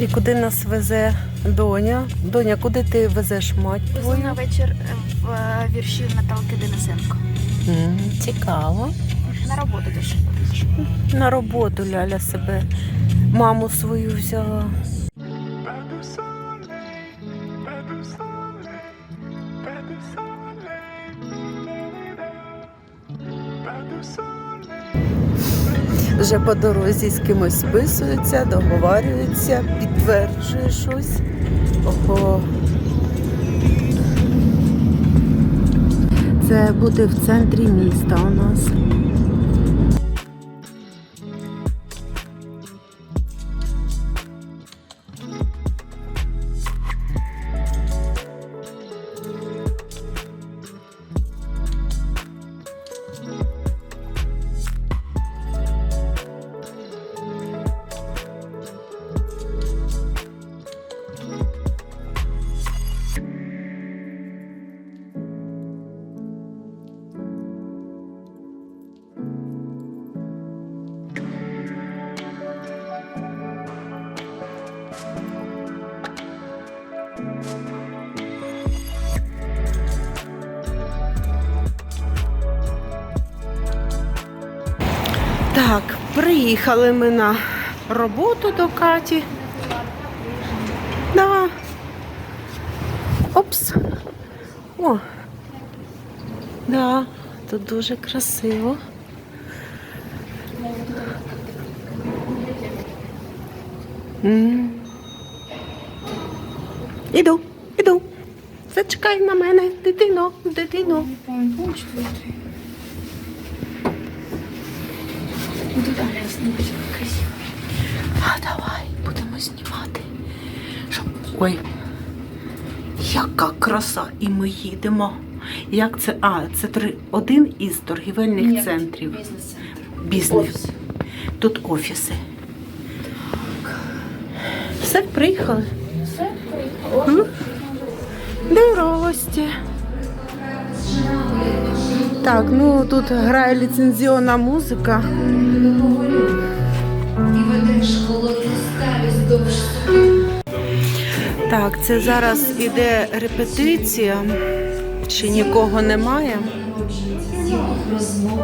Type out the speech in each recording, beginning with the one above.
І куди нас везе доня? Доня, куди ти везеш мать Везу на вечір е, в вірші віршів Наталки Денисенко. М, Цікаво. На роботу теж. На роботу Ляля себе маму свою взяла. Вже по дорозі з кимось списується, договарюється, підтверджує щось. Ого. Це буде в центрі міста у нас. Приїхали ми на роботу до Каті. Да. Опс. О. Да, тут дуже красиво. М. Іду, іду. Зачекай на мене, дитино, дитино. А давай будемо знімати. Щоб... Ой, яка краса! І ми їдемо. Як це? А, це три... один із торгівельних центрів. Бізнес. Тут офіси. Все, приїхали. М? Дорості. Так, ну тут грає ліцензіонна музика. Так, це зараз іде репетиція. Ще нікого немає. розмов,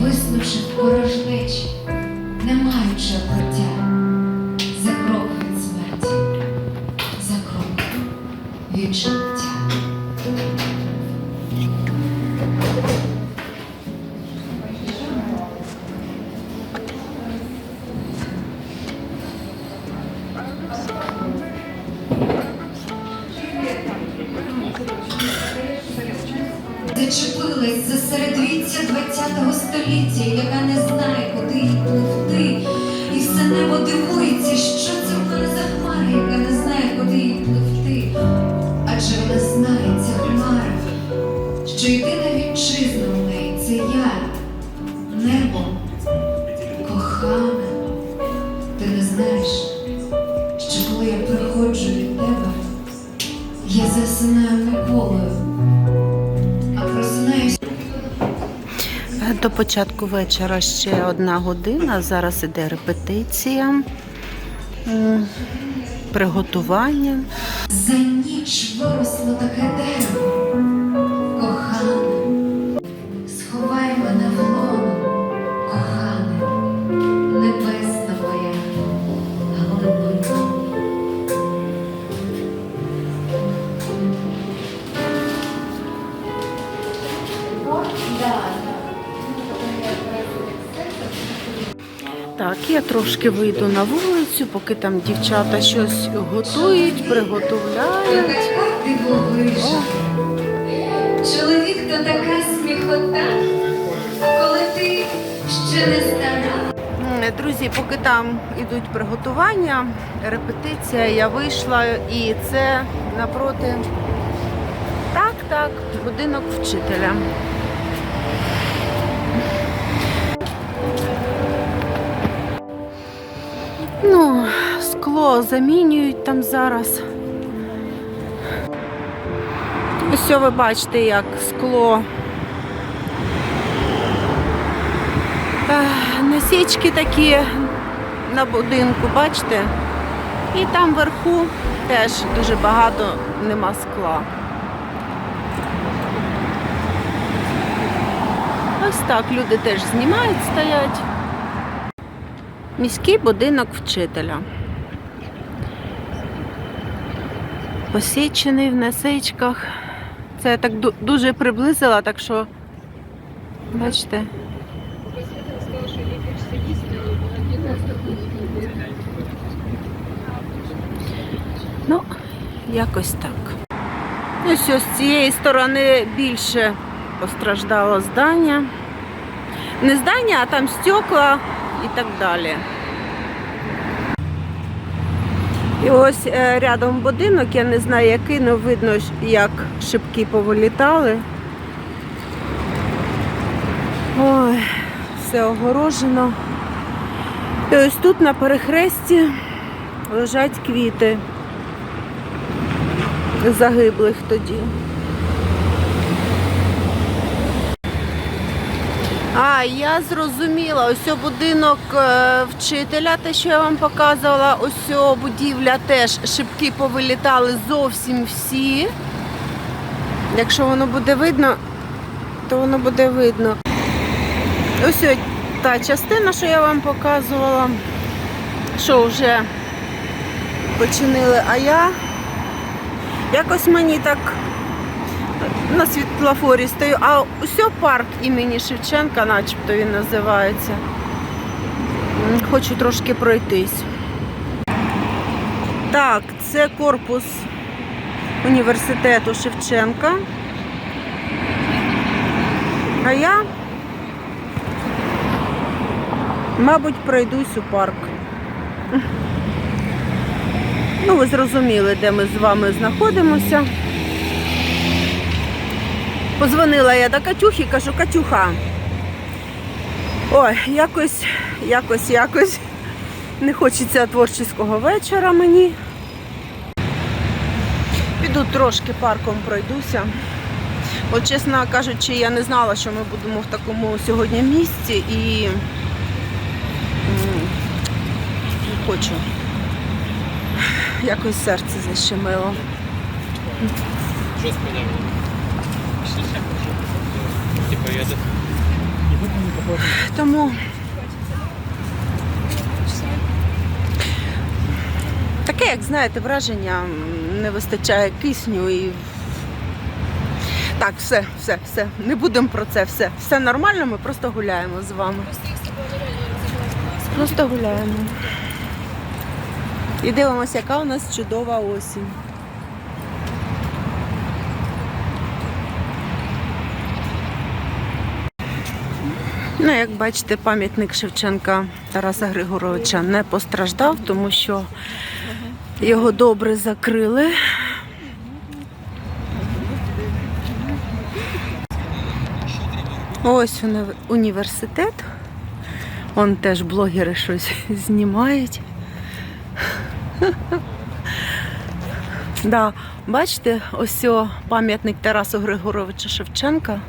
виснувши порожнечі, не маючи укриття, за крок від смерті, за крок від До початку вечора ще одна година. Зараз іде репетиція, приготування. за ніч виросло таке дерево. Трошки вийду на вулицю, поки там дівчата щось готують, приготовляють. Чоловік то така сміхота, коли ти ще не стара. Друзі, поки там ідуть приготування, репетиція, я вийшла і це напроти. Так, так, будинок вчителя. Ну, скло замінюють там зараз. Ось ви бачите, як скло. Насічки такі на будинку, бачите? І там вверху теж дуже багато нема скла. Ось так люди теж знімають, стоять. Міський будинок вчителя. Посічений в насичках. Це я так дуже приблизила, так що, бачите. Ну, якось так. Ось ось з цієї сторони більше постраждало здання. Не здання, а там стекла і так далі. І ось е, рядом будинок, я не знаю який, але видно, як шибки повилітали. Ой, все огорожено. І ось тут на перехресті лежать квіти загиблих тоді. А, я зрозуміла, ось будинок е, вчителя, те, що я вам показувала, ось будівля теж шибки повилітали зовсім всі. Якщо воно буде видно, то воно буде видно. Ось та частина, що я вам показувала, що вже починили, а я якось мені так на світлофорі стою, а ось парк імені Шевченка, начебто він називається. Хочу трошки пройтись. Так, це корпус університету Шевченка. А я, мабуть, пройдусь у парк. Ну, ви зрозуміли, де ми з вами знаходимося. Позвонила я до Катюхи, кажу, Катюха. Ой, якось, якось, якось. Не хочеться творчого вечора мені. Піду трошки парком пройдуся. От, чесно кажучи, я не знала, що ми будемо в такому сьогодні місці і не хочу. Якось серце защемило. Що сподівається? Типа я Тому таке, як знаєте, враження не вистачає кисню і. Так, все, все, все. Не будемо про це, все. Все нормально, ми просто гуляємо з вами. Просто гуляємо. І дивимося, яка у нас чудова осінь. Ну, як бачите, пам'ятник Шевченка Тараса Григоровича не постраждав, тому що його добре закрили. Ось університет. Вон теж блогери щось знімають. Да, бачите, ось пам'ятник Тарасу Григоровича Шевченка.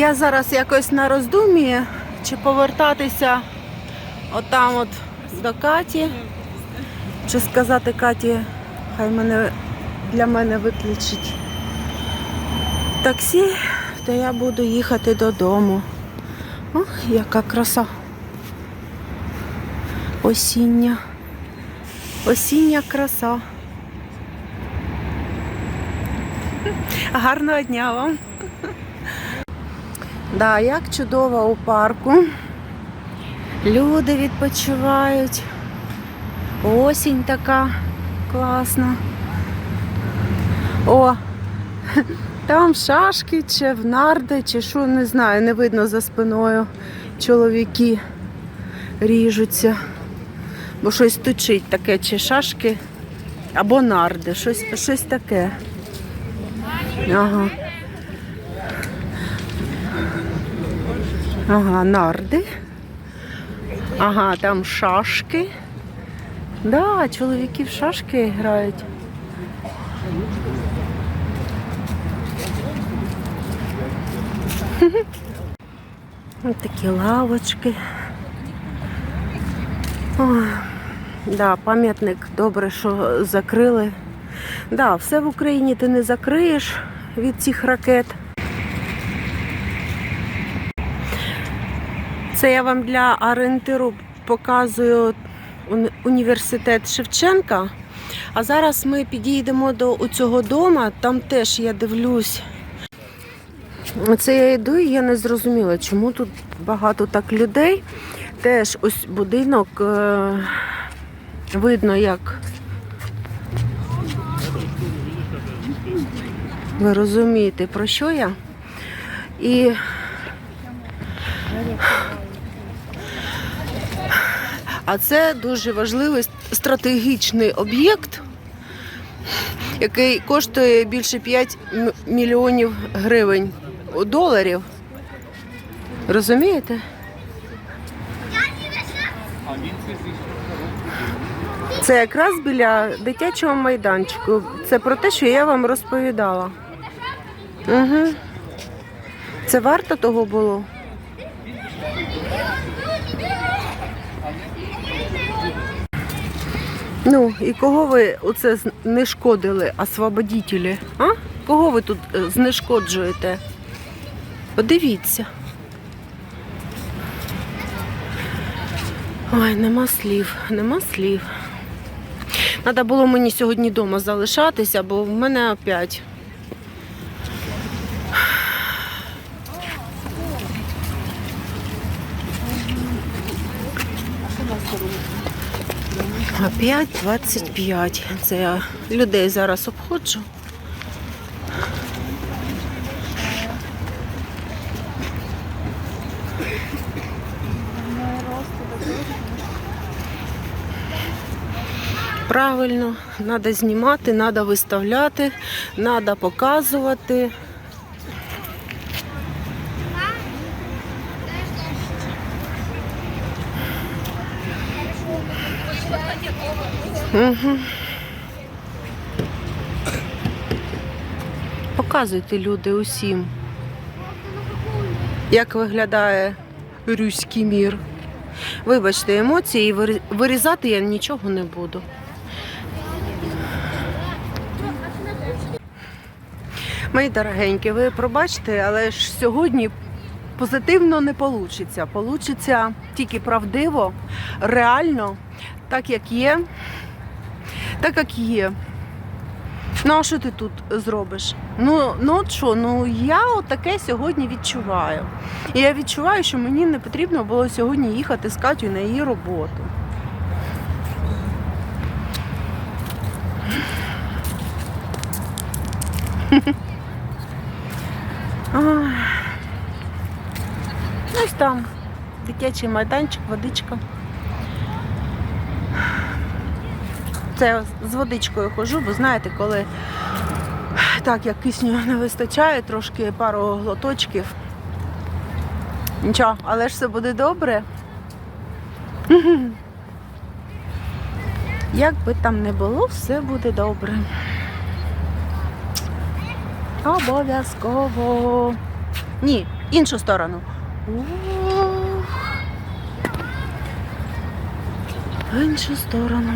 Я зараз якось на роздумі, чи повертатися отам от до Каті, чи сказати Каті, хай мене для мене виключить таксі, то я буду їхати додому. Ох, яка краса. Осіння. Осіння краса. Гарного дня вам. Да, як чудово у парку. Люди відпочивають. Осінь така класна. О, там шашки, чи в нарди, чи що, не знаю, не видно за спиною. Чоловіки ріжуться. Бо щось тучить таке, чи шашки, або нарди, щось, щось таке. Ага. Ага, нарди. Ага, там шашки. Да, чоловіки в шашки грають. Ось такі лавочки. Ой, да, пам'ятник добре, що закрили. Да, все в Україні ти не закриєш від цих ракет. Це я вам для орієнтиру показую університет Шевченка. А зараз ми підійдемо до цього дому. Там теж я дивлюсь. Це я йду і я не зрозуміла, чому тут багато так людей. Теж ось будинок е, видно, як. Ви розумієте, про що я? І А це дуже важливий стратегічний об'єкт, який коштує більше 5 мільйонів гривень доларів. Розумієте? Це якраз біля дитячого майданчику. Це про те, що я вам розповідала. Угу. Це варто того було? Ну, і кого ви оце знешкодили, освободітелі? А? Кого ви тут е, знешкоджуєте? Подивіться. Ой, нема слів, нема слів. Треба було мені сьогодні вдома залишатися, бо в мене опять. Опять 25. Це я людей зараз обходжу. Правильно, треба знімати, треба виставляти, треба показувати. Угу. Показуйте люди усім, як виглядає руський мір. Вибачте, емоції вирі- вирізати я нічого не буду. Мої дорогенькі, ви пробачте, але ж сьогодні позитивно не вийде. Получиться тільки правдиво, реально, так як є, так як є. Ну, а що ти тут зробиш? Ну, ну от що, ну я таке сьогодні відчуваю. І я відчуваю, що мені не потрібно було сьогодні їхати з Катю на її роботу. Ось там дитячий майданчик, водичка. Це з водичкою хожу, бо знаєте, коли так як кисню не вистачає, трошки пару глоточків. Нічого, але ж все буде добре. Як би там не було, все буде добре. Обов'язково. Ні, іншу сторону. В іншу сторону.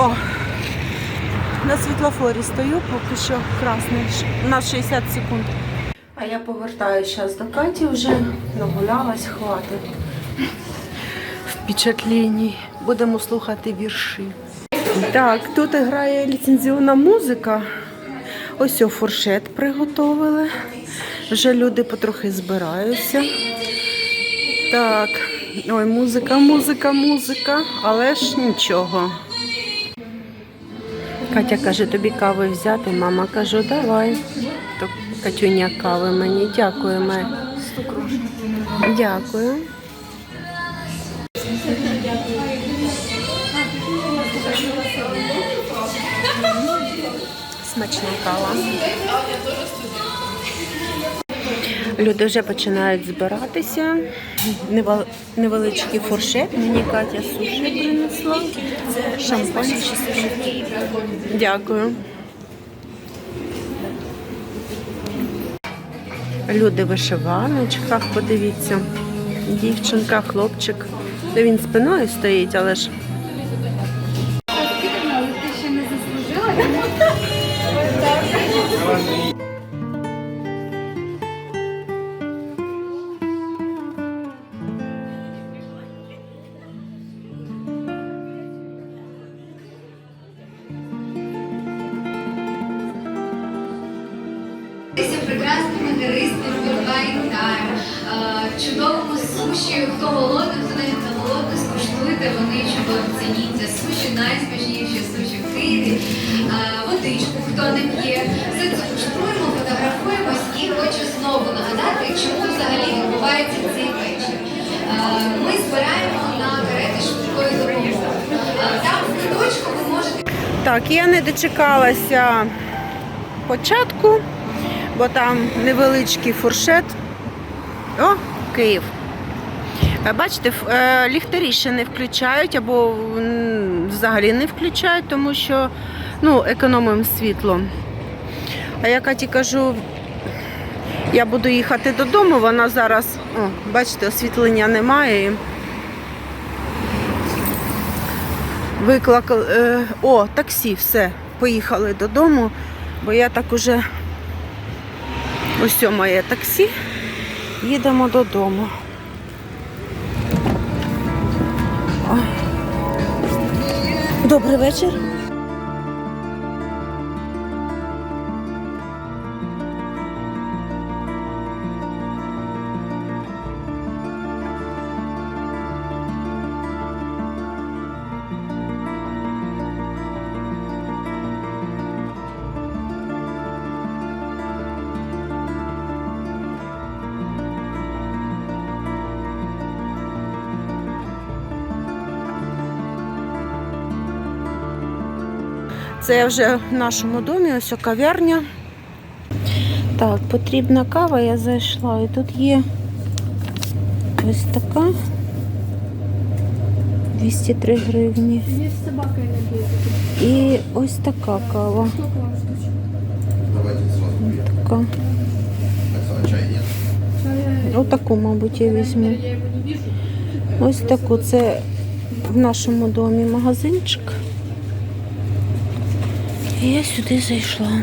О, на світлофорі стою, поки що красний. У нас 60 секунд. А я повертаюся зараз до Каті вже нагулялась, хватить. Впечатлень. Будемо слухати вірші. Так, тут грає ліцензіонна музика. Ось о фуршет приготовили. Вже люди потрохи збираються. Так, ой, музика, музика, музика, але ж нічого. Катя каже, тобі кави взяти. Мама каже, давай. То Катюня кави мені. Дякую, Май. Дякую. Смачна кава. Люди вже починають збиратися. Невел- Невеличкий фуршет. Мені Катя суші принесла. Шампанське. Дякую. Люди в вишиваночках, подивіться. Дівчинка, хлопчик. Він спиною стоїть, але ж чудовому суші. Хто голодний, хто навіть не голодний, скуштуйте, вони чудові цініться. Суші найсмачніші суші в Києві. Водичку, хто не п'є. Все це куштуємо, фотографуємось і хочу знову нагадати, чому взагалі відбувається цей вечір. Ми збираємо на карети швидкої допомоги. Там в куточку ви можете Так, я не дочекалася початку, бо там невеличкий фуршет. О, Київ. Е, Бачите, е, ліхтарі ще не включають або взагалі не включають, тому що ну, економимо світло. А я Каті кажу, я буду їхати додому, вона зараз, о, бачите, освітлення немає. Викликали. Е, о, таксі, все. Поїхали додому, бо я так уже ось моє таксі. Їдемо додому. Добрий вечір. Це вже в нашому домі, ось кав'ярня. Так, потрібна кава, я зайшла. І тут є ось така. 203 гривні. І ось така кава. Така. Отаку, мабуть, я візьму. Ось таку. Це в нашому домі магазинчик. Я сюди зайшла.